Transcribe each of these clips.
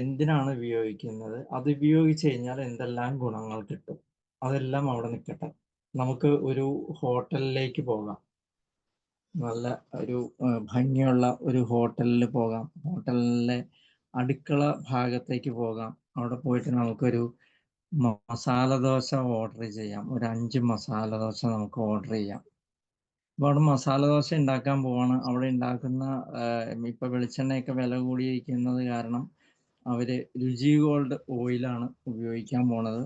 എന്തിനാണ് ഉപയോഗിക്കുന്നത്? അത് ഉപയോഗിച്ച് കഴിഞ്ഞാൽ എന്തെല്ലാം ഗുണങ്ങൾ കിട്ടും? അതെല്ലാം അവിടെ നിൽക്കട്ടെ. നമുക്ക് ഒരു ഹോട്ടലിലേക്ക് പോകാം. നല്ല ഒരു ഭംഗിയുള്ള ഒരു ഹോട്ടലിൽ പോകാം. ഹോട്ടലിലെ അടുക്കള ഭാഗത്തേക്ക് പോകാം. അവിടെ പോയിട്ട് നമുക്കൊരു മസാല ദോശ ഓർഡർ ചെയ്യാം. ഒരു അഞ്ച് മസാല ദോശ നമുക്ക് ഓർഡർ ചെയ്യാം. അപ്പോൾ അവിടെ മസാല ദോശ ഉണ്ടാക്കാൻ പോവാണ്. അവിടെ ഉണ്ടാക്കുന്ന ഇപ്പൊ വെളിച്ചെണ്ണയൊക്കെ വില കൂടിയിരിക്കുന്നത് കാരണം അവർ രുചി ഗോൾഡ് ഓയിലാണ് ഉപയോഗിക്കാൻ പോണത്.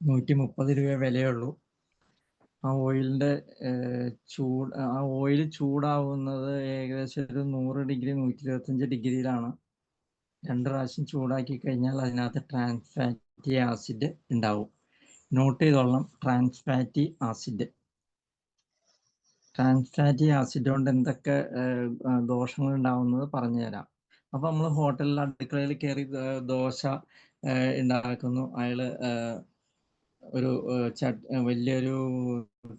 നൂറ്റി മുപ്പത് രൂപ വിലയുള്ളൂ. ആ ഓയിലിന്റെ ചൂട് ആ ഓയിൽ ചൂടാവുന്നത് ഏകദേശം ഒരു നൂറ് ഡിഗ്രി നൂറ്റി ഇരുപത്തഞ്ച് ഡിഗ്രിയിലാണ്. രണ്ട് പ്രാവശ്യം ചൂടാക്കി കഴിഞ്ഞാൽ അതിനകത്ത് ട്രാൻസ് ഫാറ്റി ആസിഡ് ഉണ്ടാവും. Note ചെയ്തോളണം trans fatty acid trans fatty acid കൊണ്ട് എന്തൊക്കെ ദോഷങ്ങൾ ഉണ്ടാവുന്നത് പറഞ്ഞുതരാം. അപ്പൊ നമ്മൾ ഹോട്ടലിൽ അടുക്കളയിൽ കയറി ദോശ ഉണ്ടാക്കുന്നു അയാൾ ഒരു വലിയൊരു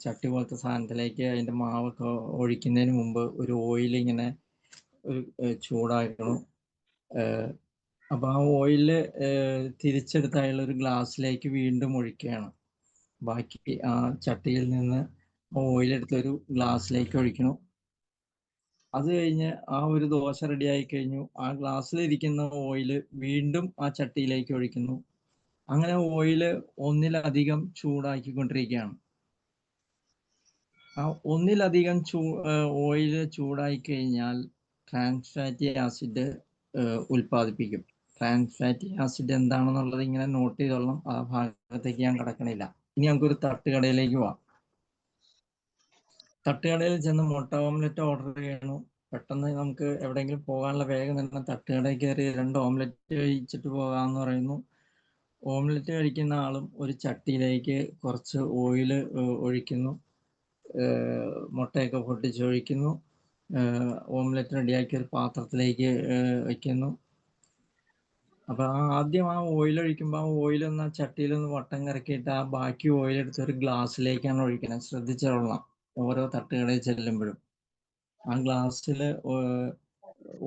ചട്ടി പോലത്തെ സാധനത്തിലേക്ക് അതിന്റെ മാവൊക്കെ ഒഴിക്കുന്നതിന് മുമ്പ് ഒരു ഓയിൽ ഇങ്ങനെ ഒരു ചൂടാക്കണം. അപ്പൊ ആ ഓയിൽ തിരിച്ചെടുത്ത് അയാൾ ഒരു ഗ്ലാസ്സിലേക്ക് വീണ്ടും ഒഴിക്കുകയാണ്. ബാക്കി ആ ചട്ടിയിൽ നിന്ന് ഓയിൽ എടുത്ത് ഒരു ഗ്ലാസ്സിലേക്ക് ഒഴിക്കണം. അത് കഴിഞ്ഞ് ആ ഒരു ദോശ റെഡി ആയി കഴിഞ്ഞു. ആ ഗ്ലാസ്സിലിരിക്കുന്ന ഓയിൽ വീണ്ടും ആ ചട്ടിയിലേക്ക് ഒഴിക്കുന്നു. അങ്ങനെ ഓയിൽ ഒന്നിലധികം ചൂടാക്കിക്കൊണ്ടിരിക്കുകയാണ്. ആ ഒന്നിലധികം ചൂ ഓയിൽ ചൂടായി കഴിഞ്ഞാൽ ട്രാൻസ് ഫാറ്റി ആസിഡ് ഉൽപ്പാദിപ്പിക്കും. ട്രാൻസ് ഫാറ്റി ആസിഡ് എന്താണെന്നുള്ളത് ഇങ്ങനെ നോട്ട് ചെയ്തോളണം. ആ ഭാഗത്തേക്ക് ഞാൻ കിടക്കണില്ല. ഇനി നമുക്കൊരു തട്ടുകടയിലേക്ക് പോവാം. തട്ടുകടയിൽ ചെന്ന് മുട്ട ഓംലെറ്റ് ഓർഡർ ചെയ്യണു. പെട്ടെന്ന് നമുക്ക് എവിടെയെങ്കിലും പോകാനുള്ള വേഗം തന്നെ തട്ടുകടയിൽ കയറി രണ്ട് ഓംലെറ്റ് കഴിച്ചിട്ട് പോകാമെന്ന് പറയുന്നു. ഓംലെറ്റ് കഴിക്കുന്ന ആളും ഒരു ചട്ടിയിലേക്ക് കുറച്ച് ഓയിൽ ഒഴിക്കുന്നു. മുട്ടയൊക്കെ പൊട്ടിച്ചൊഴിക്കുന്നു. ഓംലെറ്റ് റെഡിയാക്കി ഒരു പാത്രത്തിലേക്ക് വയ്ക്കുന്നു അപ്പൊ ആദ്യം ആ ഓയിൽ ഒഴിക്കുമ്പോൾ ആ ഓയിലൊന്ന് ആ ചട്ടിയിലൊന്ന് വട്ടം കറക്കിയിട്ട് ആ ബാക്കി ഓയിൽ എടുത്ത് ഒരു ഗ്ലാസ്സിലേക്കാണ് ഒഴിക്കുന്നത് ശ്രദ്ധിച്ചോളണം ഓരോ തട്ടുകടയിൽ ചെല്ലുമ്പോഴും. ആ ഗ്ലാസ്സിൽ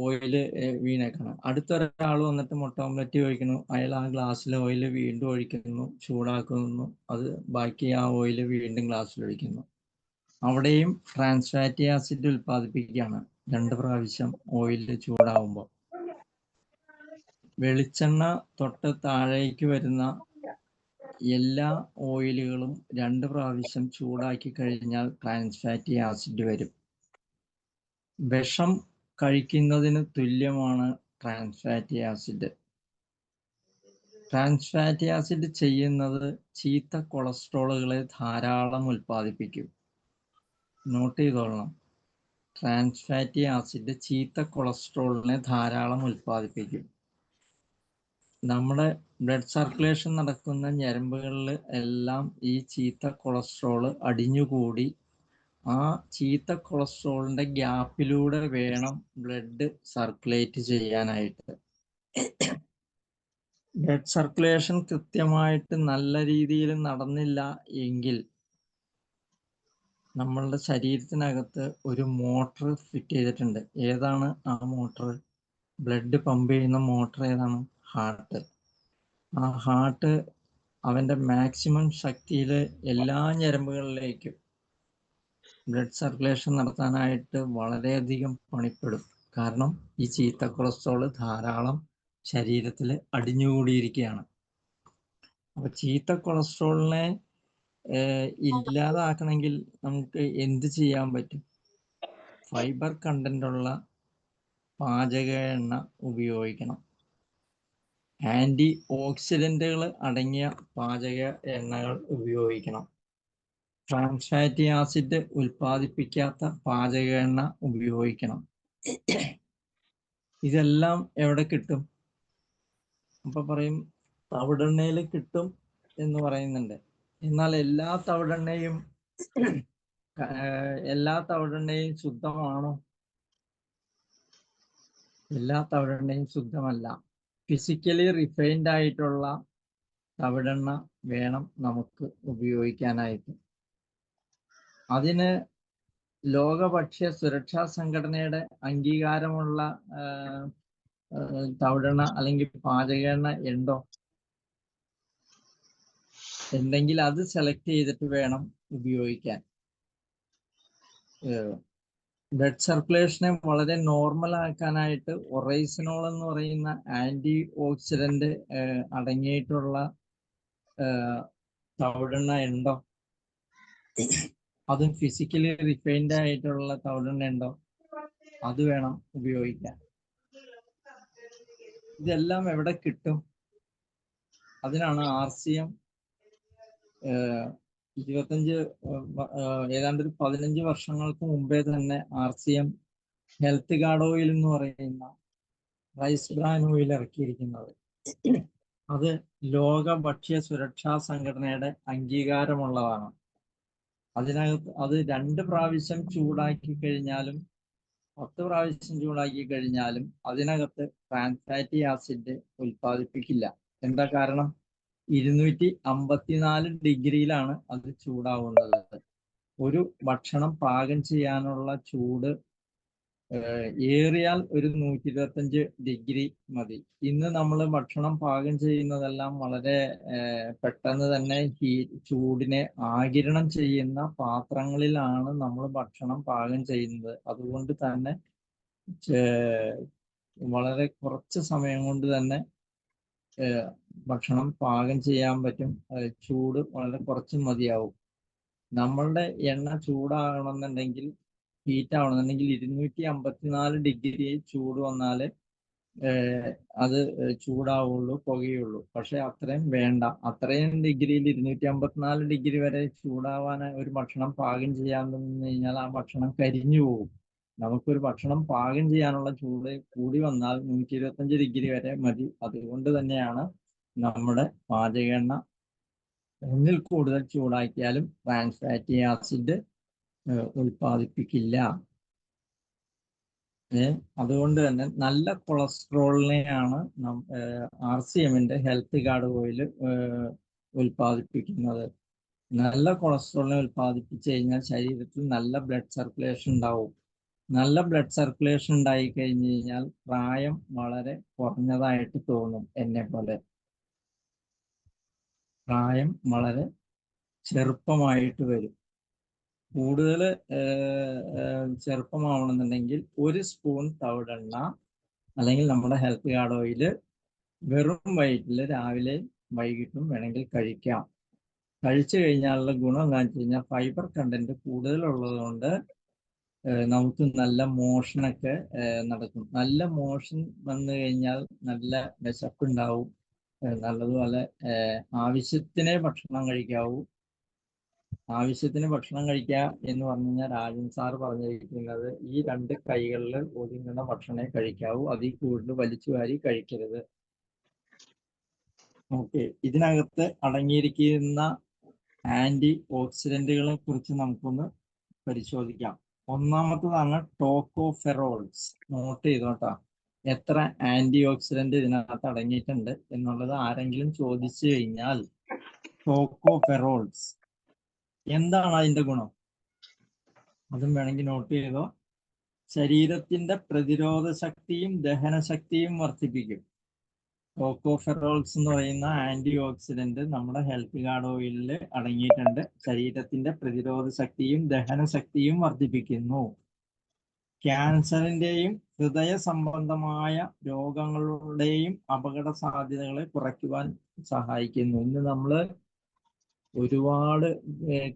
ഓയിൽ വീണേക്കണം. അടുത്തൊരാൾ വന്നിട്ട് മുട്ട ഓംലറ്റ് ഒഴിക്കുന്നു. അയാൾ ആ ഗ്ലാസ്സിൽ ഓയിൽ വീണ്ടും ഒഴിക്കുന്നു ചൂടാക്കുന്നു. അത് ബാക്കി ആ ഓയിൽ വീണ്ടും ഗ്ലാസ്സിൽ ഒഴിക്കുന്നു. അവിടെയും ട്രാൻസ് ഫാറ്റി ആസിഡ് ഉൽപ്പാദിപ്പിക്കുകയാണ്. രണ്ട് പ്രാവശ്യം ഓയിൽ ചൂടാവുമ്പോൾ. വെളിച്ചെണ്ണ തൊട്ട് താഴേക്ക് വരുന്ന എല്ലാ ഓയിലുകളും രണ്ട് പ്രാവശ്യം ചൂടാക്കി കഴിഞ്ഞാൽ ട്രാൻസ് ഫാറ്റി ആസിഡ് വരും. വിഷം കഴിക്കുന്നതിന് തുല്യമാണ് trans fatty acid trans fatty acid ചെയ്യുന്നത് ചീത്ത കൊളസ്ട്രോളുകളെ ധാരാളം ഉൽപ്പാദിപ്പിക്കും. നോട്ട് ചെയ്തോളണം. ട്രാൻസ് ഫാറ്റി ആസിഡ് ചീത്ത കൊളസ്ട്രോളിനെ ധാരാളം ഉൽപ്പാദിപ്പിക്കും. നമ്മുടെ ബ്ലഡ് സർക്കുലേഷൻ നടക്കുന്ന ഞരമ്പുകളിൽ എല്ലാം ഈ ചീത്ത കൊളസ്ട്രോൾ അടിഞ്ഞുകൂടി. ആ ചീത്ത കൊളസ്ട്രോളിന്റെ ഗ്യാപ്പിലൂടെ വേണം ബ്ലഡ് സർക്കുലേറ്റ് ചെയ്യാനായിട്ട്. ബ്ലഡ് സർക്കുലേഷൻ കൃത്യമായിട്ട് നല്ല രീതിയിൽ നടന്നില്ല എങ്കിൽ നമ്മളുടെ ശരീരത്തിനകത്ത് ഒരു മോട്ടർ ഫിറ്റ് ചെയ്തിട്ടുണ്ട്. ഏതാണ് ആ മോട്ടർ? ബ്ലഡ് പമ്പ് ചെയ്യുന്ന മോട്ടർ ഏതാണ്? ഹാർട്ട് ആ ഹാർട്ട് അവന്റെ മാക്സിമം ശക്തിയിൽ എല്ലാ ഞരമ്പുകളിലേക്കും ബ്ലഡ് സർക്കുലേഷൻ നടത്താനായിട്ട് വളരെയധികം പണിപ്പെടും. കാരണം ഈ ചീത്ത കൊളസ്ട്രോൾ ധാരാളം ശരീരത്തിൽ അടിഞ്ഞുകൂടിയിരിക്കുകയാണ്. അപ്പൊ ചീത്ത കൊളസ്ട്രോളിനെ ഇല്ലാതാക്കണമെങ്കിൽ നമുക്ക് എന്ത് ചെയ്യാൻ പറ്റും? ഫൈബർ കണ്ടന്റ് ഉള്ള പാചക എണ്ണ ഉപയോഗിക്കണം. ആന്റി ഓക്സിഡന്റുകൾ അടങ്ങിയ പാചക എണ്ണകൾ ഉപയോഗിക്കണം. ട്രാൻസ് ഫാറ്റി ആസിഡ് ഉൽപ്പാദിപ്പിക്കാത്ത പാചക എണ്ണ ഉപയോഗിക്കണം. ഇതെല്ലാം എവിടെ കിട്ടും? അപ്പൊ പറയും തവിടെണ്ണയിൽ കിട്ടും എന്ന് പറയുന്നുണ്ട്. എന്നാൽ എല്ലാ തവിടെണ്ണയും എല്ലാ തവിടെണ്ണയും ശുദ്ധമാണോ? എല്ലാ തവിടെണ്ണയും ശുദ്ധമല്ല. ഫിസിക്കലി റിഫൈൻഡ് ആയിട്ടുള്ള തവിടെണ്ണ വേണം നമുക്ക് ഉപയോഗിക്കാനായിട്ട്. അതിന് ലോക ഭക്ഷ്യ സുരക്ഷാ സംഘടനയുടെ അംഗീകാരമുള്ള തവിടെണ്ണ അല്ലെങ്കിൽ പാചക എണ്ണ ഉണ്ടോ? ഉണ്ടെങ്കിൽ അത് സെലക്ട് ചെയ്തിട്ട് വേണം ഉപയോഗിക്കാൻ. ബ്ലഡ് സർക്കുലേഷനെ വളരെ നോർമൽ ആക്കാനായിട്ട് ഒറൈസിനോൾ എന്ന് പറയുന്ന ആന്റി ഓക്സിഡന്റ് അടങ്ങിയിട്ടുള്ള തവിടെണ്ണ ഉണ്ടോ അതും ഫിസിക്കലി റിഫൈൻഡ് ആയിട്ടുള്ള തവിടെണ്ണ ഉണ്ടോ അത് വേണം ഉപയോഗിക്കാൻ. ഇതെല്ലാം എവിടെ കിട്ടും? അതിനാണ് ആർ സി എം ഇരുപത്തഞ്ച് ഏതാണ്ട് ഒരു പതിനഞ്ച് വർഷങ്ങൾക്ക് മുമ്പേ തന്നെ R C M health guard oil എന്ന് പറയുന്ന റൈസ് ബ്രാൻ ഓയിൽ ഇറക്കിയിരിക്കുന്നത്. അത് ലോക ഭക്ഷ്യ സുരക്ഷാ സംഘടനയുടെ അംഗീകാരമുള്ളതാണ്. അതിനകത്ത് അത് രണ്ട് പ്രാവശ്യം ചൂടാക്കി കഴിഞ്ഞാലും പത്ത് പ്രാവശ്യം ചൂടാക്കി കഴിഞ്ഞാലും അതിനകത്ത് ട്രാൻസ് ഫാറ്റി ആസിഡ് ഉൽപ്പാദിപ്പിക്കില്ല. എന്താ കാരണം? ഇരുന്നൂറ്റി അമ്പത്തിനാല് ഡിഗ്രിയിലാണ് അത് ചൂടാവുന്നത്. ഒരു ഭക്ഷണം പാകം ചെയ്യാനുള്ള ചൂട് ഏറിയാൽ ഒരു നൂറ്റി ഇരുപത്തഞ്ച് ഡിഗ്രി മതി. ഇന്ന് നമ്മൾ ഭക്ഷണം പാകം ചെയ്യുന്നതെല്ലാം വളരെ പെട്ടെന്ന് തന്നെ ഹീ ചൂടിനെ ആകിരണം ചെയ്യുന്ന പാത്രങ്ങളിലാണ് നമ്മൾ ഭക്ഷണം പാകം ചെയ്യുന്നത്. അതുകൊണ്ട് തന്നെ വളരെ കുറച്ച് സമയം കൊണ്ട് തന്നെ ഭക്ഷണം പാകം ചെയ്യാൻ പറ്റും. ചൂട് വളരെ കുറച്ച് മതിയാവും. നമ്മളുടെ എണ്ണ ചൂടാകണമെന്നുണ്ടെങ്കിൽ ഹീറ്റ് ആവണമെന്നുണ്ടെങ്കിൽ ഇരുന്നൂറ്റി അമ്പത്തിനാല് ഡിഗ്രി ചൂട് വന്നാൽ ഏഹ്, അത് ചൂടാവുള്ളൂ പുകയുള്ളൂ. പക്ഷെ അത്രയും വേണ്ട. അത്രയും ഡിഗ്രിയിൽ ഇരുന്നൂറ്റി അമ്പത്തിനാല് ഡിഗ്രി വരെ ചൂടാവാൻ ഒരു ഭക്ഷണം പാകം ചെയ്യാൻ നിന്ന് കഴിഞ്ഞാൽ ആ ഭക്ഷണം കരിഞ്ഞു പോകും നമുക്കൊരു ഭക്ഷണം പാകം ചെയ്യാനുള്ള ചൂട് കൂടി വന്നാൽ നൂറ്റി ഇരുപത്തഞ്ച് ഡിഗ്രി വരെ മതി. അതുകൊണ്ട് തന്നെയാണ് നമ്മുടെ പാചക എണ്ണ ഒന്നിൽ കൂടുതൽ ചൂടാക്കിയാലും ട്രാൻസ് ഫാറ്റി ആസിഡ് ഉൽപ്പാദിപ്പിക്കില്ല. അതുകൊണ്ട് തന്നെ നല്ല കൊളസ്ട്രോളിനെയാണ് ആർ സി എമ്മിന്റെ ഹെൽത്ത് കാർഡ് ഓയിൽ ഉൽപ്പാദിപ്പിക്കുന്നത്. നല്ല കൊളസ്ട്രോളിനെ ഉൽപ്പാദിപ്പിച്ചു കഴിഞ്ഞാൽ ശരീരത്തിൽ നല്ല ബ്ലഡ് സർക്കുലേഷൻ ഉണ്ടാവും. നല്ല ബ്ലഡ് സർക്കുലേഷൻ ഉണ്ടായി കഴിഞ്ഞു കഴിഞ്ഞാൽ പ്രായം വളരെ കുറഞ്ഞതായിട്ട് തോന്നും എന്നെ പോലെ പ്രായം വളരെ ചെറുപ്പമായിട്ട് വരും. കൂടുതൽ ചെറുപ്പമാവണമെന്നുണ്ടെങ്കിൽ ഒരു സ്പൂൺ തവിടെണ്ണ അല്ലെങ്കിൽ നമ്മുടെ ഹെൽത്ത് കാർഡ് ഓയിൽ വെറും വയറ്റിൽ രാവിലെ വൈകിട്ടും വേണമെങ്കിൽ കഴിക്കാം. കഴിച്ചു കഴിഞ്ഞാലുള്ള ഗുണം എന്താണെന്ന് വെച്ച് കഴിഞ്ഞാൽ ഫൈബർ കണ്ടന്റ് കൂടുതലുള്ളത് കൊണ്ട് നമുക്ക് നല്ല മോഷനൊക്കെ നടക്കും. നല്ല മോഷൻ വന്നു കഴിഞ്ഞാൽ നല്ല വിശപ്പുണ്ടാവും. നല്ലതുപോലെ ആവശ്യത്തിന് ഭക്ഷണം കഴിക്കാവൂ. ആവശ്യത്തിന് ഭക്ഷണം കഴിക്കുക എന്ന് പറഞ്ഞു കഴിഞ്ഞാൽ രാജൻ സാർ പറഞ്ഞിരിക്കുന്നത് ഈ രണ്ട് കൈകളിൽ ഒതുങ്ങുന്ന ഭക്ഷണമേ കഴിക്കാവൂ അതിൽ കൂടുതൽ വലിച്ചു വാരി കഴിക്കരുത്. ഓക്കെ ഇതിനകത്ത് അടങ്ങിയിരിക്കുന്ന ആന്റി ഓക്സിഡന്റുകളെ കുറിച്ച് നമുക്കൊന്ന് പരിശോധിക്കാം. ഒന്നാമത്തതാണ് ടോക്കോഫെറോൾസ്. നോട്ട് ചെയ്തോട്ടാ എത്ര ആന്റി ഓക്സിഡന്റ് ഇതിനകത്ത് അടങ്ങിയിട്ടുണ്ട് എന്നുള്ളത് ആരെങ്കിലും ചോദിച്ചു കഴിഞ്ഞാൽ ടോക്കോഫെറോൾസ് എന്താണ് അതിന്റെ ഗുണം? അതും വേണമെങ്കിൽ നോട്ട് ചെയ്തോ? ശരീരത്തിന്റെ പ്രതിരോധ ശക്തിയും ദഹനശക്തിയും വർദ്ധിപ്പിക്കും. ടോക്കോഫെറോൾസ് എന്ന് പറയുന്ന ആന്റി ഓക്സിഡന്റ് നമ്മുടെ ഹെൽത്ത് ഗാർഡ് ഓയിലിൽ അടങ്ങിയിട്ടുണ്ട്. ശരീരത്തിന്റെ പ്രതിരോധ ശക്തിയും ദഹനശക്തിയും വർദ്ധിപ്പിക്കുന്നു. ക്യാൻസറിന്റെയും ഹൃദയ സംബന്ധമായ രോഗങ്ങളുടെയും അപകട സാധ്യതകളെ കുറയ്ക്കുവാൻ സഹായിക്കുന്നു. ഇന്ന് നമ്മൾ ഒരുപാട്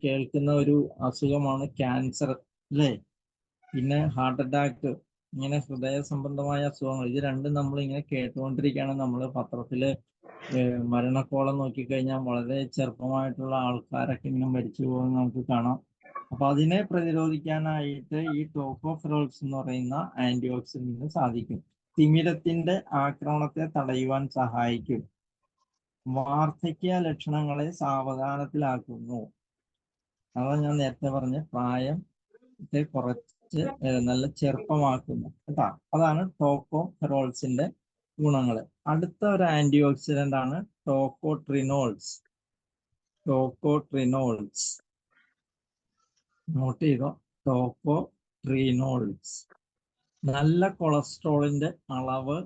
കേൾക്കുന്ന ഒരു അസുഖമാണ് ക്യാൻസർ അല്ലേ? പിന്നെ ഹാർട്ട് അറ്റാക്ക് ഇങ്ങനെ ഹൃദയ സംബന്ധമായ അസുഖങ്ങൾ ഇത് രണ്ടും നമ്മൾ ഇങ്ങനെ കേട്ടുകൊണ്ടിരിക്കുകയാണ് നമ്മൾ പത്രത്തിൽ മരണക്കോളം നോക്കിക്കഴിഞ്ഞാൽ വളരെ ചെറുപ്പമായിട്ടുള്ള ആൾക്കാരൊക്കെ ഇങ്ങനെ മരിച്ചു പോകുന്നത് നമുക്ക് കാണാം. അപ്പൊ അതിനെ പ്രതിരോധിക്കാനായിട്ട് ഈ ടോക്കോഫെറോൾസ് എന്ന് പറയുന്ന ആന്റി ഓക്സിഡന്റിന് സാധിക്കും. തിമിരത്തിന്റെ ആക്രമണത്തെ തടയുവാൻ സഹായിക്കും. വാർദ്ധക്യ ലക്ഷണങ്ങളെ സാവധാനത്തിലാക്കുന്നു. അതാണ് ഞാൻ നേരത്തെ പറഞ്ഞ പ്രായം കുറച്ച് നല്ല ചെറുപ്പമാക്കുന്നു കേട്ടാ. അതാണ് ടോക്കോ ഫെറോൾസിന്റെ ഗുണങ്ങൾ. അടുത്ത ഒരു ആന്റി ഓക്സിഡന്റ് ആണ് ടോക്കോട്രിനോൾസ് ടോക്കോട്രിനോൾസ് നോട്ട് ചെയ്തോ ടോക്കോട്രിനോൾസ് നല്ല കൊളസ്ട്രോളിന്റെ അളവ്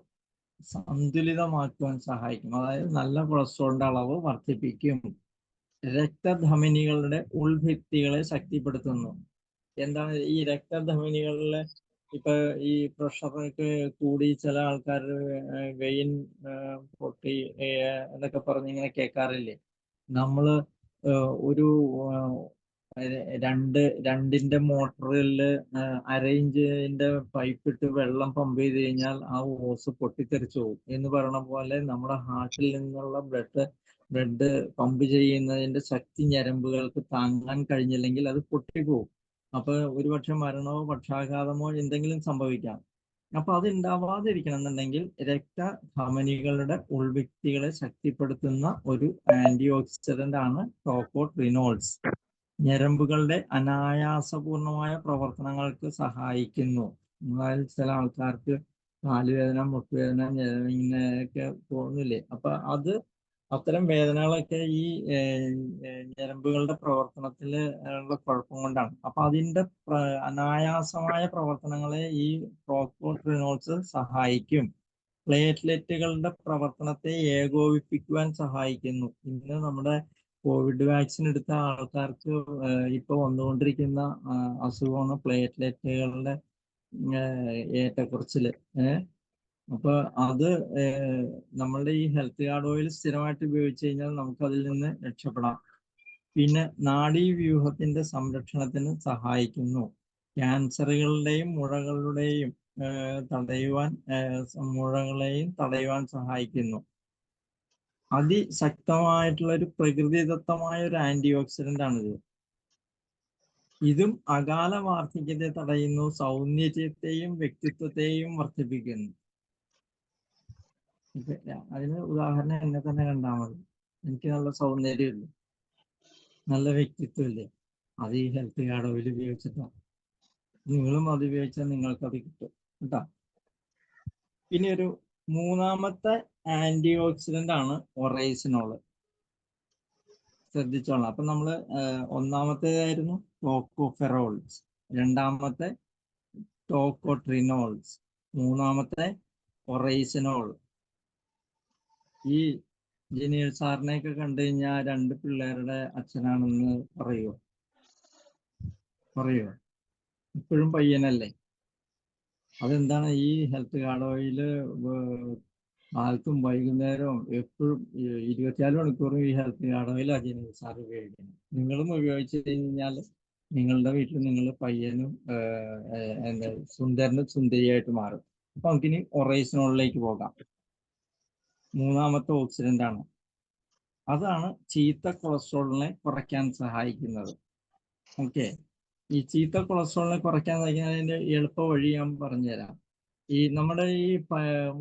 സന്തുലിതമാക്കുവാൻ സഹായിക്കും. അതായത് നല്ല കൊളസ്ട്രോളിന്റെ അളവ് വർദ്ധിപ്പിക്കും. രക്തധമനികളുടെ ഉൾഭിത്തികളെ ശക്തിപ്പെടുത്തുന്നു. എന്താണ് ഈ രക്തധമനികളിലെ ഇപ്പൊ ഈ പ്രഷറൊക്കെ കൂടി ചില ആൾക്കാർ വെയിൻ പൊട്ടി എന്നൊക്കെ പറഞ്ഞ് ഇങ്ങനെ കേൾക്കാറില്ലേ? നമ്മൾ ഒരു രണ്ട് രണ്ടിന്റെ മോട്ടറിൽ അരയിഞ്ചിന്റെ പൈപ്പ് ഇട്ട് വെള്ളം പമ്പ് ചെയ്ത് കഴിഞ്ഞാൽ ആ ഓസ് പൊട്ടിത്തെറിച്ചു പോകും. എന്ന് പറയണ പോലെ നമ്മുടെ ഹാർട്ടിൽ നിന്നുള്ള ബ്ലഡ് ബ്ലഡ് പമ്പ് ചെയ്യുന്നതിന്റെ ശക്തി ഞരമ്പുകൾക്ക് താങ്ങാൻ കഴിഞ്ഞില്ലെങ്കിൽ അത് പൊട്ടിപ്പോകും. അപ്പൊ ഒരുപക്ഷെ മരണമോ പക്ഷാഘാതമോ എന്തെങ്കിലും സംഭവിക്കാം. അപ്പൊ അത് ഉണ്ടാവാതിരിക്കണം എന്നുണ്ടെങ്കിൽ രക്തധമനികളുടെ ഉൾവ്യക്തികളെ ശക്തിപ്പെടുത്തുന്ന ഒരു ആന്റി ഓക്സിഡന്റ് ആണ് ടോക്കോട്രിനോൾസ് ഞരമ്പുകളുടെ അനായാസപൂർണമായ പ്രവർത്തനങ്ങൾക്ക് സഹായിക്കുന്നു. അതായത് ചില ആൾക്കാർക്ക് കാലുവേദന മുട്ടുവേദന ഇങ്ങനെയൊക്കെ തോന്നില്ലേ അപ്പൊ അത് അത്തരം വേദനകളൊക്കെ ഈ ഞരമ്പുകളുടെ പ്രവർത്തനത്തിൽ ഉള്ള കുഴപ്പം കൊണ്ടാണ്. അപ്പൊ അതിന്റെ അനായാസമായ പ്രവർത്തനങ്ങളെ ഈ പ്രോക്കോട്രിനോൾസ് സഹായിക്കും. പ്ലേറ്റ്ലെറ്റുകളുടെ പ്രവർത്തനത്തെ ഏകോപിപ്പിക്കുവാൻ സഹായിക്കുന്നു. ഇന്ന് നമ്മുടെ കോവിഡ് വാക്സിൻ എടുത്ത ആൾക്കാർക്ക് ഇപ്പോൾ ഇപ്പൊ വന്നുകൊണ്ടിരിക്കുന്ന അസുഖമാണ് പ്ലേറ്റ്ലെറ്റുകളുടെ ഏഹ് അപ്പൊ അത് നമ്മളുടെ ഈ ഹെൽത്ത് കാർഡ് ഓയിൽ സ്ഥിരമായിട്ട് ഉപയോഗിച്ച് കഴിഞ്ഞാൽ നമുക്ക് അതിൽ നിന്ന് രക്ഷപ്പെടാം. പിന്നെ നാഡീവ്യൂഹത്തിന്റെ സംരക്ഷണത്തിന് സഹായിക്കുന്നു. ക്യാൻസറുകളുടെയും മുഴകളുടെയും തടയുവാൻ മുഴകളെയും തടയുവാൻ സഹായിക്കുന്നു. അതിശക്തമായിട്ടുള്ള ഒരു പ്രകൃതിദത്തമായ ഒരു ആന്റി ഓക്സിഡന്റ് ആണിത്. ഇതും അകാല വാർദ്ധക്യത്തെ തടയുന്നു സൗന്ദര്യത്തെയും വ്യക്തിത്വത്തെയും വർദ്ധിപ്പിക്കുന്നു. അതിന് ഉദാഹരണം എന്നെ തന്നെ കണ്ടാൽ മതി. എനിക്ക് നല്ല സൗന്ദര്യമില്ല. നല്ല വ്യക്തിത്വം ഇല്ലേ അത് ഈ ഹെൽത്ത് കാർഡ് ഓയിൽ ഉപയോഗിച്ചിട്ടാണ് നിങ്ങളും അത് ഉപയോഗിച്ചാൽ നിങ്ങൾക്ക് അത് കിട്ടും. കേട്ടോ? ഇനി ഒരു മൂന്നാമത്തെ ആന്റി ഓക്സിഡന്റ് ആണ് ഒറൈസിനോൾ. ശ്രദ്ധിച്ചോളാം അപ്പൊ നമ്മൾ ഒന്നാമത്തേതായിരുന്നു ടോക്കോഫെറോൾസ്. രണ്ടാമത്തെ ടോക്കോട്രിനോൾസ്. മൂന്നാമത്തെ ഒറൈസിനോൾ. ഈ ജിനീൽ സാറിനെയൊക്കെ കണ്ടു കഴിഞ്ഞാൽ രണ്ട് പിള്ളേരുടെ അച്ഛനാണെന്ന് പറയുമോ പറയുമോ ഇപ്പോഴും പയ്യനല്ലേ? അതെന്താണ് ഈ ഹെൽത്ത് കാർഡ് ഓയിൽ കാലത്തും വൈകുന്നേരവും എപ്പോഴും ഇരുപത്തിനാല് മണിക്കൂറും ഈ ഹെൽത്ത് കാർഡ് ഓയിൽ അജിനീൽ സാർ ഉപയോഗിക്കുന്നത്. നിങ്ങളും ഉപയോഗിച്ച് കഴിഞ്ഞാൽ നിങ്ങളുടെ വീട്ടിൽ നിങ്ങൾ പയ്യനും എന്താ സുന്ദരനും സുന്ദരിയായിട്ട് മാറും. അപ്പൊ നമുക്കിനി ഒറൈസിനോളിലേക്ക് പോകാം. മൂന്നാമത്തെ ഓക്സിഡന്റ് ആണ്. അതാണ് ചീത്ത കൊളസ്ട്രോളിനെ കുറയ്ക്കാൻ സഹായിക്കുന്നത്. ഓക്കെ. ഈ ചീത്ത കൊളസ്ട്രോളിനെ കുറയ്ക്കാൻ സഹായിക്കുന്നതിന്റെ എളുപ്പ വഴി ഞാൻ പറഞ്ഞുതരാം. ഈ നമ്മുടെ ഈ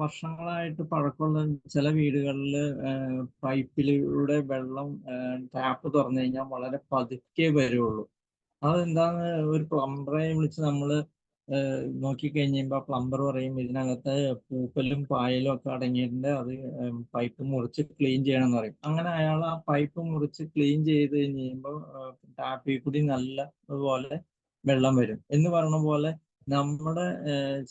വർഷങ്ങളായിട്ട് പഴക്കമുള്ള ചില വീടുകളിൽ പൈപ്പിലൂടെ വെള്ളം ടാപ്പ് തുറന്നു കഴിഞ്ഞാൽ വളരെ പതുക്കെ വരുള്ളൂ. അതെന്താന്ന് ഒരു പ്ലംബറെ വിളിച്ച് നമ്മൾ നോക്കിക്കഴിഞ്ഞ് കഴിയുമ്പോൾ പ്ലംബർ പറയും ഇതിനകത്ത് പൂപ്പലും പായലും ഒക്കെ അടങ്ങിയിട്ടുണ്ട്. അത് പൈപ്പ് മുറിച്ച് ക്ലീൻ ചെയ്യണം എന്ന് പറയും. അങ്ങനെ അയാൾ ആ പൈപ്പ് മുറിച്ച് ക്ലീൻ ചെയ്ത് കഴിയുമ്പോൾ ടാപ്പിൽ കൂടി നല്ല പോലെ വെള്ളം വരും. എന്ന് പറഞ്ഞ പോലെ നമ്മുടെ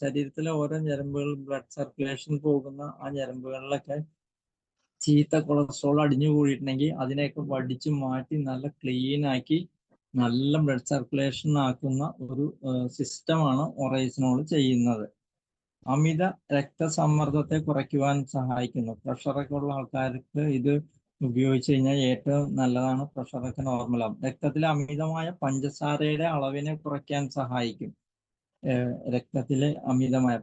ശരീരത്തിലെ ഓരോ ഞരമ്പുകൾ ബ്ലഡ് സർക്കുലേഷൻ പോകുന്ന ആ ഞരമ്പുകളിലൊക്കെ ചീത്ത കൊളസ്ട്രോൾ അടിഞ്ഞു കൂടിയിട്ടുണ്ടെങ്കിൽ അതിനെയൊക്കെ വടിച്ചു മാറ്റി നല്ല ക്ലീൻ ആക്കി നല്ല ബ്ലഡ് സർക്കുലേഷൻ ആക്കുന്ന ഒരു സിസ്റ്റമാണ് ഒറൈസിനോൾ ചെയ്യുന്നത്. അമിത രക്തസമ്മർദ്ദത്തെ കുറയ്ക്കുവാൻ സഹായിക്കുന്നു. പ്രഷറൊക്കെ ഉള്ള ആൾക്കാർക്ക് ഇത് ഉപയോഗിച്ച് കഴിഞ്ഞാൽ ഏറ്റവും നല്ലതാണ്. പ്രഷറൊക്കെ നോർമലാകും രക്തത്തിലെ അമിതമായ പഞ്ചസാരയുടെ അളവിനെ കുറയ്ക്കാൻ സഹായിക്കും. രക്തത്തിലെ അമിതമായ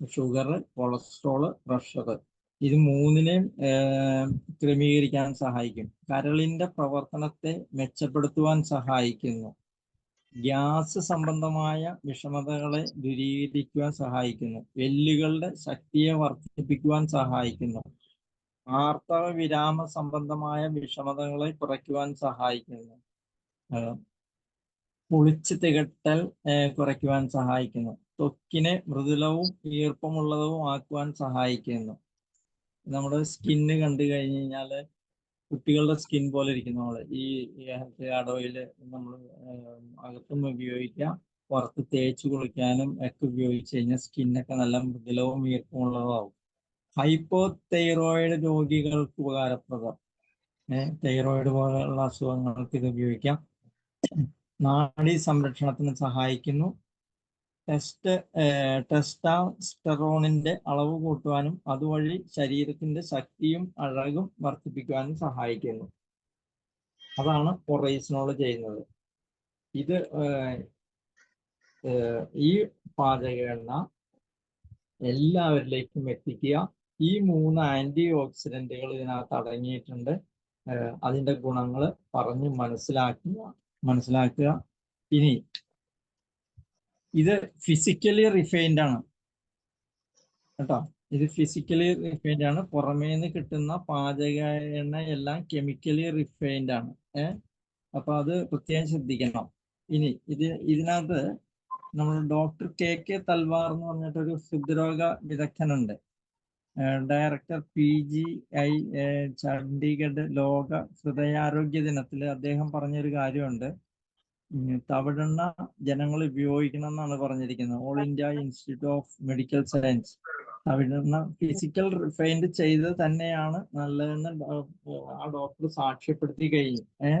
ഷുഗർ കൊളസ്ട്രോൾ പ്രഷർ ഇത് മൂന്നിനെയും ക്രമീകരിക്കാൻ സഹായിക്കും. കരളിന്റെ പ്രവർത്തനത്തെ മെച്ചപ്പെടുത്തുവാൻ സഹായിക്കുന്നു. ഗ്യാസ് സംബന്ധമായ വിഷമതകളെ ദൂരീകരിക്കുവാൻ സഹായിക്കുന്നു. എല്ലുകളുടെ ശക്തിയെ വർദ്ധിപ്പിക്കുവാൻ സഹായിക്കുന്നു. ആർത്തവ വിരാമ സംബന്ധമായ വിഷമതകളെ കുറയ്ക്കുവാൻ സഹായിക്കുന്നു. പൊളിച്ചു തികട്ടൽ കുറയ്ക്കുവാൻ സഹായിക്കുന്നു. ത്വക്കിനെ മൃദുലവും ഈർപ്പമുള്ളതും ആക്കുവാൻ സഹായിക്കുന്നു. നമ്മുടെ സ്കിന്ന് കണ്ടു കഴിഞ്ഞ് കഴിഞ്ഞാൽ കുട്ടികളുടെ സ്കിൻ പോലെ ഇരിക്കുന്നു നമ്മൾ ഈ ഹെൽത്ത് കാർഡ് നമ്മൾ അകത്തും ഉപയോഗിക്കാം പുറത്ത് തേച്ച് കുളിക്കാനും ഒക്കെ ഉപയോഗിച്ച് കഴിഞ്ഞാൽ സ്കിന്നൊക്കെ നല്ല മൃദുലവും ഈർപ്പമുള്ളതാവും ഹൈപ്പോ തൈറോയിഡ് രോഗികൾക്ക് ഉപകാരപ്രദം. തൈറോയിഡ് പോലെയുള്ള അസുഖങ്ങൾക്ക് ഇത് ഉപയോഗിക്കാം. നാഡീ സംരക്ഷണത്തിന് സഹായിക്കുന്നു. ടെസ്റ്റ് ടെസ്റ്റാസ്റ്ററോണിന്റെ അളവ് കൂട്ടുവാനും അതുവഴി ശരീരത്തിന്റെ ശക്തിയും അഴകും വർദ്ധിപ്പിക്കുവാനും സഹായിക്കുന്നു. അതാണ് ഒറൈസിനോൾ ചെയ്യുന്നത്. ഇത് ഈ പാചക എണ്ണ എല്ലാവരിലേക്കും എത്തിക്കുക. ഈ മൂന്ന് ആന്റി ഓക്സിഡന്റുകൾ ഇതിനകത്ത് അടങ്ങിയിട്ടുണ്ട്. അതിന്റെ ഗുണങ്ങൾ പറഞ്ഞ് മനസ്സിലാക്കുക മനസ്സിലാക്കുക. ഇനി ഇത് ഫിസിക്കലി റിഫൈൻഡ് ആണ്. കേട്ടോ? ഇത് ഫിസിക്കലി റിഫൈൻഡ് ആണ്. പുറമേ നിന്ന് കിട്ടുന്ന പാചക എണ്ണ എല്ലാം കെമിക്കലി റിഫൈൻഡ് ആണ്. ഏഹ് അപ്പൊ അത് പ്രത്യേകം ശ്രദ്ധിക്കണം. ഇനി ഇത് ഇതിനകത്ത് നമ്മൾ ഡോക്ടർ കെ കെ തൽവാർ എന്ന് പറഞ്ഞിട്ടൊരു ഹൃദ്രോഗ വിദഗ്ധനുണ്ട്. Director P G I Chandigarh ലോക ഹൃദയാരോഗ്യ ദിനത്തിൽ അദ്ദേഹം പറഞ്ഞൊരു കാര്യമുണ്ട്. തവിടെണ്ണ ജനങ്ങൾ ഉപയോഗിക്കണം എന്നാണ് പറഞ്ഞിരിക്കുന്നത്. All India institute of medical science തവിടെണ്ണ physical refined ചെയ്ത് തന്നെയാണ് നല്ലതെന്ന് ആ ഡോക്ടർ സാക്ഷ്യപ്പെടുത്തി കഴിഞ്ഞു. ഏ?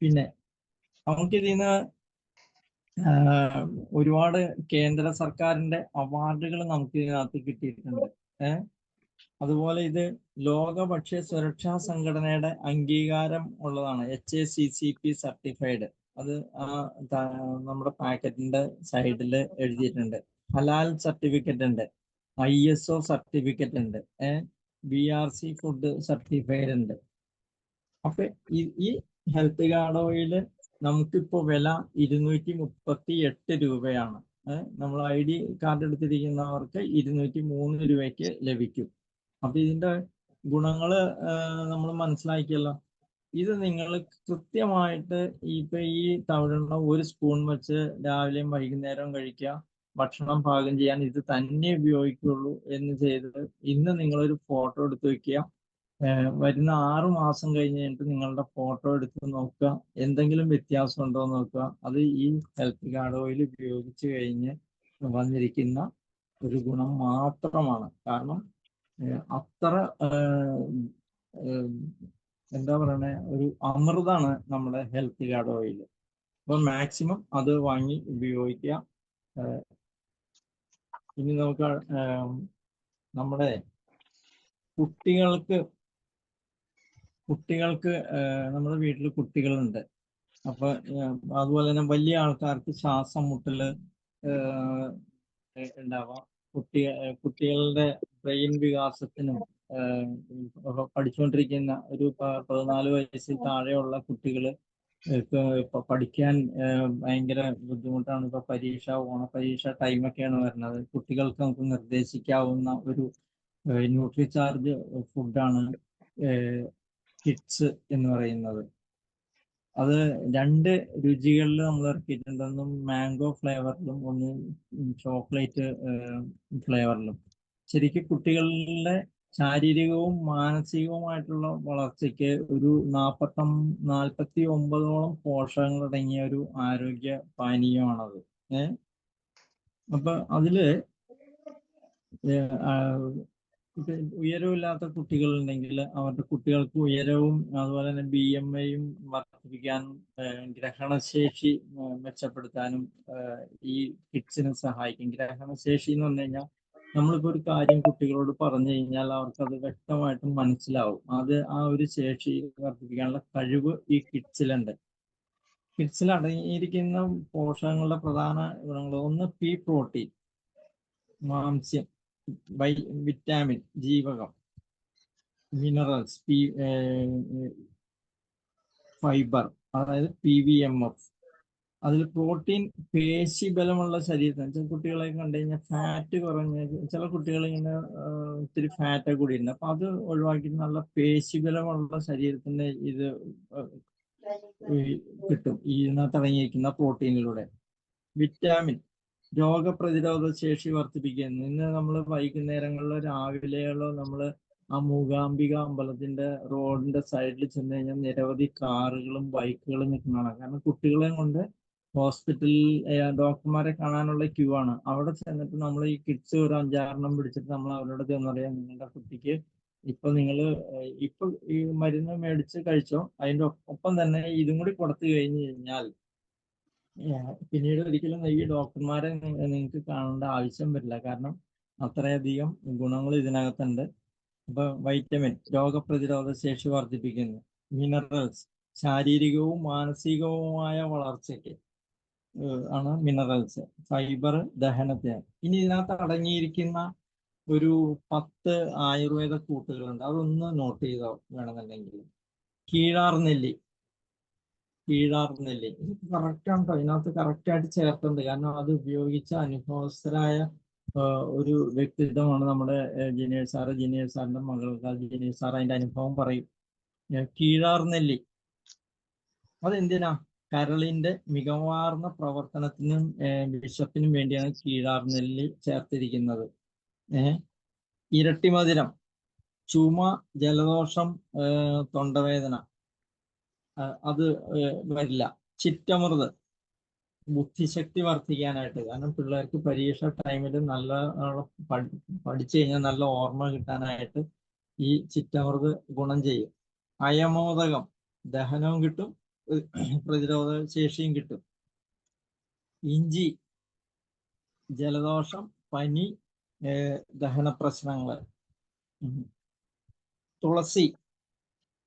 പിന്നെ നമുക്കിതിൽ നിന്ന് ഒരുപാട് കേന്ദ്ര സർക്കാരിന്റെ അവാർഡുകൾ നമുക്ക് ഇതിനകത്ത് കിട്ടിയിട്ടുണ്ട്. ഏഹ് അതുപോലെ ഇത് ലോക ഭക്ഷ്യ സുരക്ഷാ സംഘടനയുടെ അംഗീകാരം ഉള്ളതാണ്. H A C C P certified അത് ആ നമ്മുടെ പാക്കറ്റിന്റെ സൈഡിൽ എഴുതിയിട്ടുണ്ട്. ഹലാൽ സർട്ടിഫിക്കറ്റ് ഉണ്ട്. ഐ എസ് ഒ സർട്ടിഫിക്കറ്റ് ഉണ്ട്. ഏഹ് B R C food certified ഉണ്ട്. അപ്പൊ ഈ ഹെൽത്ത് കാർഡ് ഓയിൽ നമുക്കിപ്പോ വില ഇരുന്നൂറ്റി മുപ്പത്തി എട്ട് രൂപയാണ് നമ്മൾ ഐ ഡി കാർഡ് എടുത്തിരിക്കുന്നവർക്ക് ഇരുന്നൂറ്റി മൂന്ന് രൂപയ്ക്ക് ലഭിക്കും. അപ്പൊ ഇതിന്റെ ഗുണങ്ങൾ നമ്മൾ മനസ്സിലാക്കിയല്ലോ. ഇത് നിങ്ങൾ കൃത്യമായിട്ട് ഇപ്പൊ ഈ തവിടെണ്ണ ഒരു സ്പൂൺ വെച്ച് രാവിലെയും വൈകുന്നേരവും കഴിക്കുക. ഭക്ഷണം പാകം ചെയ്യാൻ ഇത് തന്നെ ഉപയോഗിക്കുള്ളൂ എന്ന് ചെയ്ത് ഇന്ന് നിങ്ങളൊരു ഫോട്ടോ എടുത്ത് വെക്കുക. വരുന്ന ആറു മാസം കഴിഞ്ഞ് കഴിഞ്ഞിട്ട് നിങ്ങളുടെ ഫോട്ടോ എടുത്ത് നോക്കുക. എന്തെങ്കിലും വ്യത്യാസം ഉണ്ടോ നോക്കുക. അത് ഈ ഹെൽത്ത് കാർഡ് ഓയിൽ ഉപയോഗിച്ച് കഴിഞ്ഞ് വന്നിരിക്കുന്ന ഒരു ഗുണം മാത്രമാണ്. കാരണം അത്ര എന്താ പറയണേ? ഒരു അമൃതാണ് നമ്മുടെ ഹെൽത്ത് ഗാർഡ് ഓയിൽ അപ്പൊ മാക്സിമം അത് വാങ്ങി ഉപയോഗിക്കുക. ഇനി നമുക്ക് നമ്മുടെ കുട്ടികൾക്ക് കുട്ടികൾക്ക് നമ്മുടെ വീട്ടിൽ കുട്ടികളുണ്ട്. അപ്പൊ അതുപോലെ തന്നെ വലിയ ആൾക്കാർക്ക് ശ്വാസം മുട്ടൽ ഉണ്ടാവാം. കുട്ടി കുട്ടികളുടെ ബ്രെയിൻ വികാസത്തിനും പഠിച്ചുകൊണ്ടിരിക്കുന്ന ഒരു പതിനാല് വയസ്സിൽ താഴെയുള്ള കുട്ടികൾ പഠിക്കാൻ ഭയങ്കര ബുദ്ധിമുട്ടാണ്. ഇപ്പൊ പരീക്ഷ ഓണപരീക്ഷ ടൈമൊക്കെയാണ് വരുന്നത്. കുട്ടികൾക്ക് നമുക്ക് നിർദ്ദേശിക്കാവുന്ന ഒരു ന്യൂട്രിചാർജ് ഫുഡാണ് കിഡ്സ് എന്ന് പറയുന്നത്. അത് രണ്ട് രുചികളിൽ നമ്മൾ ഇറക്കിയിട്ടുണ്ട് ഒന്ന് മാംഗോ ഫ്ലേവറിലും ഒന്ന് ചോക്ലേറ്റ് ഫ്ലേവറിലും. ശരിക്കും കുട്ടികളുടെ ശാരീരികവും മാനസികവുമായിട്ടുള്ള വളർച്ചയ്ക്ക് ഒരു നാൽപ്പത്തി നാൽപ്പത്തി ഒമ്പതോളം പോഷകങ്ങൾ അടങ്ങിയ ഒരു ആരോഗ്യ പാനീയമാണത്. ഏഹ് അപ്പൊ അതിൽ ഉയരമില്ലാത്ത കുട്ടികളുണ്ടെങ്കിൽ അവരുടെ കുട്ടികൾക്ക് ഉയരവും അതുപോലെ തന്നെ ബി എം ഐയും വർദ്ധിപ്പിക്കാനും ഗ്രഹണശേഷി മെച്ചപ്പെടുത്താനും ഈ കിഡ്സിനെ സഹായിക്കും. ഗ്രഹണശേഷി എന്ന് പറഞ്ഞു കഴിഞ്ഞാൽ നമ്മളിപ്പോ ഒരു കാര്യം കുട്ടികളോട് പറഞ്ഞു കഴിഞ്ഞാൽ അവർക്ക് അത് വ്യക്തമായിട്ടും മനസ്സിലാവും. അത് ആ ഒരു ശേഷി വർദ്ധിപ്പിക്കാനുള്ള കഴിവ് ഈ കിഡ്സിലുണ്ട്. കിഡ്സിൽ അടങ്ങിയിരിക്കുന്ന പോഷകങ്ങളുടെ പ്രധാന ഗുണങ്ങൾ ഒന്ന് പി പ്രോട്ടീൻ മാംസ്യം വൈ വിറ്റാമിൻ ജീവകം മിനറൽസ് പി ഫൈബർ അതായത് പി വി എം എഫ്. അതിൽ പ്രോട്ടീൻ പേശി ബലമുള്ള ശരീരത്തിന്. ചില കുട്ടികളെ കണ്ടു കഴിഞ്ഞാൽ ഫാറ്റ് കുറഞ്ഞ ചില കുട്ടികൾ ഇങ്ങനെ ഇത്തിരി ഫാറ്റ് കൂടി ഉണ്ട് അപ്പൊ അത് ഒഴിവാക്കി നല്ല പേശി ബലമുള്ള ശരീരത്തിന് ഇത് കിട്ടും. ഈ അടങ്ങിയിരിക്കുന്ന പ്രോട്ടീനിലൂടെ. വിറ്റാമിൻ രോഗപ്രതിരോധ ശേഷി വർദ്ധിപ്പിക്കുന്നു. ഇന്ന് നമ്മൾ വൈകുന്നേരങ്ങളിലോ രാവിലെയോ നമ്മൾ ആ മൂകാംബിക അമ്പലത്തിന്റെ റോഡിന്റെ സൈഡിൽ ചെന്ന് കഴിഞ്ഞാൽ നിരവധി കാറുകളും ബൈക്കുകളും നിൽക്കുന്നതാണ്. കാരണം കുട്ടികളെയും കൊണ്ട് ഹോസ്പിറ്റലിൽ ഡോക്ടർമാരെ കാണാനുള്ള ക്യൂ ആണ്. അവിടെ ചെന്നിട്ട് നമ്മൾ ഈ കിഡ്സ് ഒരു അഞ്ചാറെണ്ണം പിടിച്ചിട്ട് നമ്മൾ അവരോട് ചെന്ന് പറയാം നിങ്ങളുടെ കുട്ടിക്ക് ഇപ്പൊ നിങ്ങൾ ഇപ്പൊ ഈ മരുന്ന് മേടിച്ച് കഴിച്ചോ? അതിന്റെ ഒപ്പം തന്നെ ഇതും കൂടി കൊടുത്തു കഴിഞ്ഞു കഴിഞ്ഞാൽ പിന്നീട് ഒരിക്കലും ഈ ഡോക്ടർമാരെ നിങ്ങൾക്ക് കാണേണ്ട ആവശ്യം വരില്ല. കാരണം അത്രയധികം ഗുണങ്ങൾ ഇതിനകത്തുണ്ട്. ഇപ്പൊ വൈറ്റമിൻ രോഗപ്രതിരോധ ശേഷി വർദ്ധിപ്പിക്കുന്നു. മിനറൽസ് ശാരീരികവും മാനസികവുമായ വളർച്ചയ്ക്ക് ആണ് മിനറൽസ് ഫൈബർ ദഹനത്തിന് ഇനി ഇതിനകത്ത് അടങ്ങിയിരിക്കുന്ന ഒരു പത്ത് ആയുർവേദ കൂട്ടുകളുണ്ട്. അതൊന്ന് നോട്ട് ചെയ്തോ വേണമെന്നുണ്ടെങ്കിൽ. കീഴാർ നെല്ലി കീഴാർ നെല്ലി കറക്റ്റ് ആണ്. ഇതിനകത്ത് കറക്റ്റ് ആയിട്ട് ചേർത്തുണ്ട് കാരണം അത് ഉപയോഗിച്ച അനുഭവസ്ഥരായ ഒരു വ്യക്തിത്വമാണ് നമ്മുടെ ജിനേഷ് സാറ്. ജിനേഷ് സാറിന്റെ മകൾക്ക് ജിനേഷ് സാർ അതിന്റെ അനുഭവം പറയും. ഏഹ് കീഴാർ നെല്ലി അതെന്തിനാ? കരളിന്റെ മികവാർന്ന പ്രവർത്തനത്തിനും ബിഷപ്പിനും വേണ്ടിയാണ് കീഴാർ നെല്ലി ചേർത്തിരിക്കുന്നത് ഏഹ് ഇരട്ടിമധുരം ചുമ ജലദോഷം തൊണ്ടവേദന അത് വരില്ല. ചിറ്റമൃത് ബുദ്ധിശക്തി വർദ്ധിക്കാനായിട്ട്. കാരണം പിള്ളേർക്ക് പരീക്ഷ ടൈമിൽ നല്ല പഠിച്ചു കഴിഞ്ഞാൽ നല്ല ഓർമ്മ കിട്ടാനായിട്ട് ഈ ചിറ്റമൃത് ഗുണം ചെയ്യും. അയമോദകം ദഹനവും കിട്ടും. പ്രതിരോധ ശേഷിയും കിട്ടും. ഇഞ്ചി ജലദോഷം പനി ദഹന പ്രശ്നങ്ങൾ തുളസി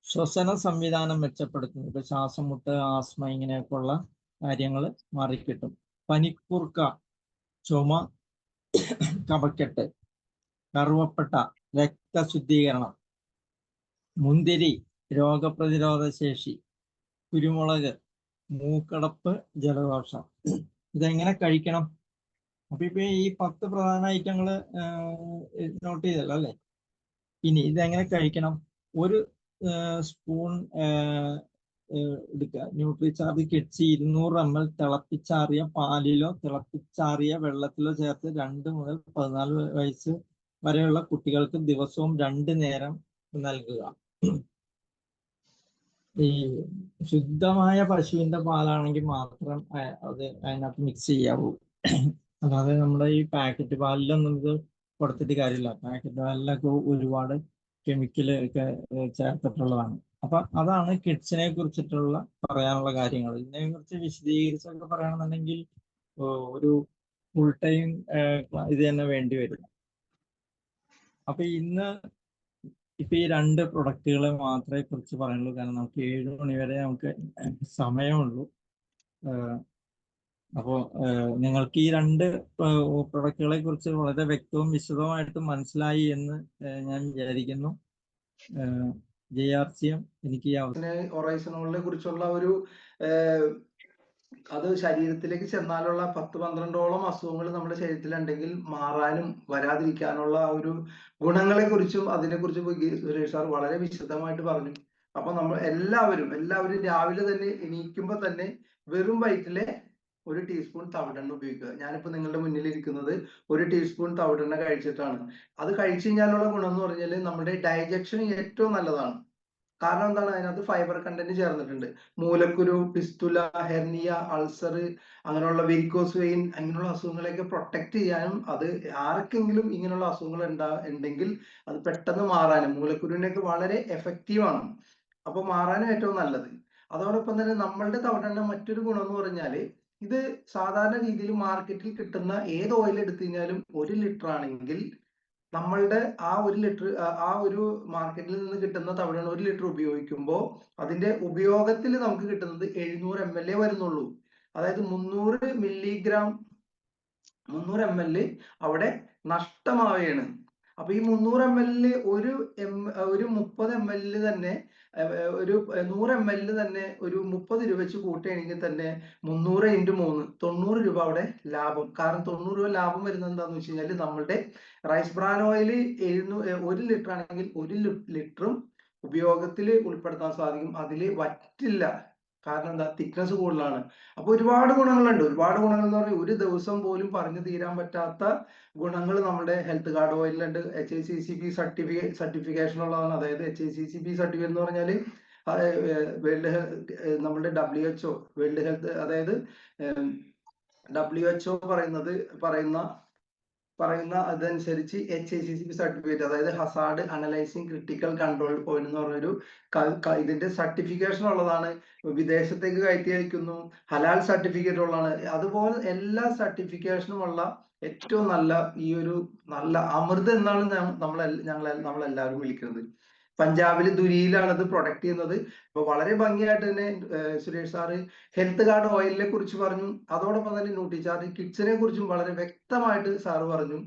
ശ്വസന സംവിധാനം മെച്ചപ്പെടുത്തുന്നു. ഇപ്പൊ ശ്വാസം മുട്ട് ആസ്മ ഇങ്ങനെയൊക്കെയുള്ള കാര്യങ്ങൾ മാറിക്കിട്ടും. പനിക്കൂർക്ക ചുമ കപക്കെട്ട് കറുവപ്പെട്ട രക്തശുദ്ധീകരണം മുന്തിരി രോഗപ്രതിരോധ ശേഷി. കുരുമുളക് മൂക്കടപ്പ് ജലദോഷം. ഇതെങ്ങനെ കഴിക്കണം? അപ്പൊ ഇപ്പൊ ഈ പത്ത് പ്രധാന ഐറ്റങ്ങൾ നോട്ട് ചെയ്തല്ലോ അല്ലെ? ഇനി ഇതെങ്ങനെ കഴിക്കണം? ഒരു സ്പൂൺ എടുക്കുക. ന്യൂട്രിചാർജ് കിഡ്സ് ഇരുന്നൂറ് എം എൽ തിളപ്പിച്ചാറിയ പാലിലോ തിളപ്പിച്ചാറിയ വെള്ളത്തിലോ ചേർത്ത് രണ്ട് മുതൽ പതിനാല് വയസ്സ് വരെയുള്ള കുട്ടികൾക്ക് ദിവസവും രണ്ട് നേരം നൽകുക. ഈ ശുദ്ധമായ പശുവിന്റെ പാലാണെങ്കിൽ മാത്രം അത് അതിനകത്ത് മിക്സ് ചെയ്യാവൂ. അല്ലാതെ നമ്മുടെ ഈ പാക്കറ്റ് പാലിലൊന്നും ഇത് കൊടുത്തിട്ട് കാര്യമില്ല. പാക്കറ്റ് പാലിലൊക്കെ ഒരുപാട് കെമിക്കൽ ഒക്കെ ചേർത്തിട്ടുള്ളതാണ്. അപ്പൊ അതാണ് കിഡ്സിനെ കുറിച്ചിട്ടുള്ള പറയാനുള്ള കാര്യങ്ങൾ. ഇതിനെ കുറിച്ച് വിശദീകരിച്ചൊക്കെ പറയണമെന്നുണ്ടെങ്കിൽ ഒരു ഫുൾ ടൈം ഇത് തന്നെ വേണ്ടി വരും. അപ്പൊ ഇന്ന് ഇപ്പൊ ഈ രണ്ട് പ്രൊഡക്റ്റുകളെ മാത്രമേ കുറിച്ച് പറയുള്ളൂ. കാരണം നമുക്ക് ഏഴ് മണി വരെ നമുക്ക് സമയമുള്ളൂ. ഏഹ് അപ്പോ നിങ്ങൾക്ക് ഈ രണ്ട് പ്രൊഡക്റ്റുകളെ കുറിച്ച് വളരെ വ്യക്തവും വിശദമായിട്ടും മനസ്സിലായി എന്ന് ഞാൻ വിചാരിക്കുന്നു. ജെ ആർ സി എം എനിക്ക് ഒറൈസണോളിനെ കുറിച്ചുള്ള ഒരു അത് ശരീരത്തിലേക്ക് ചെന്നാലുള്ള പത്ത് പന്ത്രണ്ടോളം അസുഖങ്ങൾ നമ്മുടെ ശരീരത്തിലുണ്ടെങ്കിൽ മാറാനും വരാതിരിക്കാനുള്ള ആ ഒരു ഗുണങ്ങളെ കുറിച്ചും അതിനെ കുറിച്ചും സുരേഷ് സാർ വളരെ വിശദമായിട്ട് പറഞ്ഞു. അപ്പൊ നമ്മൾ എല്ലാവരും എല്ലാവരും രാവിലെ തന്നെ എണീക്കുമ്പോൾ തന്നെ വെറും വയറ്റിലെ ഒരു ടീസ്പൂൺ തവിടെണ്ണ ഉപയോഗിക്കുക. ഞാനിപ്പോ നിങ്ങളുടെ മുന്നിൽ ഇരിക്കുന്നത് ഒരു ടീസ്പൂൺ തവിടെണ്ണ കഴിച്ചിട്ടാണ്. അത് കഴിച്ചു കഴിഞ്ഞാലുള്ള ഗുണം എന്ന് പറഞ്ഞാൽ നമ്മുടെ ഡൈജഷൻ ഏറ്റവും നല്ലതാണ്. കാരണം എന്താണ്? അതിനകത്ത് ഫൈബർ കണ്ടന്റ് ചേർന്നിട്ടുണ്ട്. മൂലക്കുരു പിസ്തുല ഹെർണിയ അൾസർ അങ്ങനെയുള്ള വെരിക്കോസ് വെയിൻ അങ്ങനെയുള്ള അസുഖങ്ങളെയൊക്കെ പ്രൊട്ടക്ട് ചെയ്യാനും അത് ആർക്കെങ്കിലും ഇങ്ങനെയുള്ള അസുഖങ്ങൾ ഉണ്ടാ ഉണ്ടെങ്കിൽ അത് പെട്ടെന്ന് മാറാനും മൂലക്കുരുവിനൊക്കെ വളരെ എഫക്റ്റീവ് ആണ്. അപ്പൊ മാറാനും ഏറ്റവും നല്ലത്. അതോടൊപ്പം തന്നെ നമ്മളുടെ തവണ മറ്റൊരു ഗുണം എന്ന് പറഞ്ഞാൽ ഇത് സാധാരണ രീതിയിൽ മാർക്കറ്റിൽ കിട്ടുന്ന ഏത് ഓയിൽ എടുത്തു കഴിഞ്ഞാലും ഒരു ലിറ്റർ ആണെങ്കിൽ നമ്മളുടെ ആ ഒരു ലിറ്റർ ആ ഒരു മാർക്കറ്റിൽ നിന്ന് കിട്ടുന്ന തവിടാണ് ഒരു ലിറ്റർ ഉപയോഗിക്കുമ്പോൾ അതിന്റെ ഉപയോഗത്തിൽ നമുക്ക് കിട്ടുന്നത് എഴുന്നൂറ് എം എൽ എ വരുന്നുള്ളൂ. അതായത് മുന്നൂറ് മില്ലിഗ്രാം മുന്നൂറ് എം എൽ അവിടെ നഷ്ടമാവുകയാണ് അപ്പൊ ഈ മുന്നൂറ് എം എൽ ഒരു എം ഒരു മുപ്പത് എം എൽ തന്നെ ഒരു നൂറ് എം എൽ തന്നെ ഒരു മുപ്പത് രൂപ വെച്ച് കൂട്ടുകയാണെങ്കിൽ തന്നെ മുന്നൂറ് ഇന്റു മൂന്ന് തൊണ്ണൂറ് രൂപ അവിടെ ലാഭം. കാരണം തൊണ്ണൂറ് രൂപ ലാഭം വരുന്നത് എന്താണെന്ന് വെച്ച് കഴിഞ്ഞാൽ നമ്മളുടെ റൈസ് ബ്രാൻ ഓയിൽ എഴുന്നൂ ഒരു ലിറ്റർ ആണെങ്കിൽ ഒരു ലിറ്ററും ഉപയോഗത്തിൽ ഉൾപ്പെടുത്താൻ സാധിക്കും. അതിൽ വറ്റില്ല കാരണം എന്താ? തിക്നെസ് കൂടുതലാണ്. അപ്പൊ ഒരുപാട് ഗുണങ്ങളുണ്ട്. ഒരുപാട് ഗുണങ്ങൾ എന്ന് പറഞ്ഞാൽ ഒരു ദിവസം പോലും പറഞ്ഞു തീരാൻ പറ്റാത്ത ഗുണങ്ങൾ നമ്മുടെ health card ഓയിലുണ്ട് H I C C P സർട്ടിഫിക്കേ certification ഉള്ളതാണ്. അതായത് H I C C P certificate എന്ന് പറഞ്ഞാൽ വേൾഡ് നമ്മുടെ W H O world health അതായത് ഡബ്ല്യു എച്ച്ഒ പറയുന്നത് പറയുന്ന പറയുന്ന അതനുസരിച്ച് H I C C certificate അതായത് hazard analysing critical control point എന്ന് പറഞ്ഞൊരു ഇതിന്റെ സർട്ടിഫിക്കേഷൻ ഉള്ളതാണ്. വിദേശത്തേക്ക് കയറ്റി അയക്കുന്നു. ഹലാൽ സർട്ടിഫിക്കറ്റ് ഉള്ളതാണ്. അതുപോലെ എല്ലാ സർട്ടിഫിക്കേഷനും ഉള്ള ഏറ്റവും നല്ല ഈ ഒരു നല്ല അമൃത് എന്നാണ് നമ്മൾ ഞങ്ങൾ നമ്മളെല്ലാവരും വിളിക്കുന്നത്. പഞ്ചാബിൽ ദുരിയിലാണ് അത് പ്രൊഡക്റ്റ് ചെയ്യുന്നത്. ഇപ്പൊ വളരെ ഭംഗിയായിട്ട് തന്നെ സുരേഷ് സാറ് ഹെൽത്ത് കാർഡ് ഓയിലിനെ കുറിച്ച് പറഞ്ഞു. അതോടൊപ്പം തന്നെ ന്യൂട്രിചാർജ് കിഡ്സിനെ കുറിച്ചും വളരെ വ്യക്തമായിട്ട് സാറ് പറഞ്ഞു.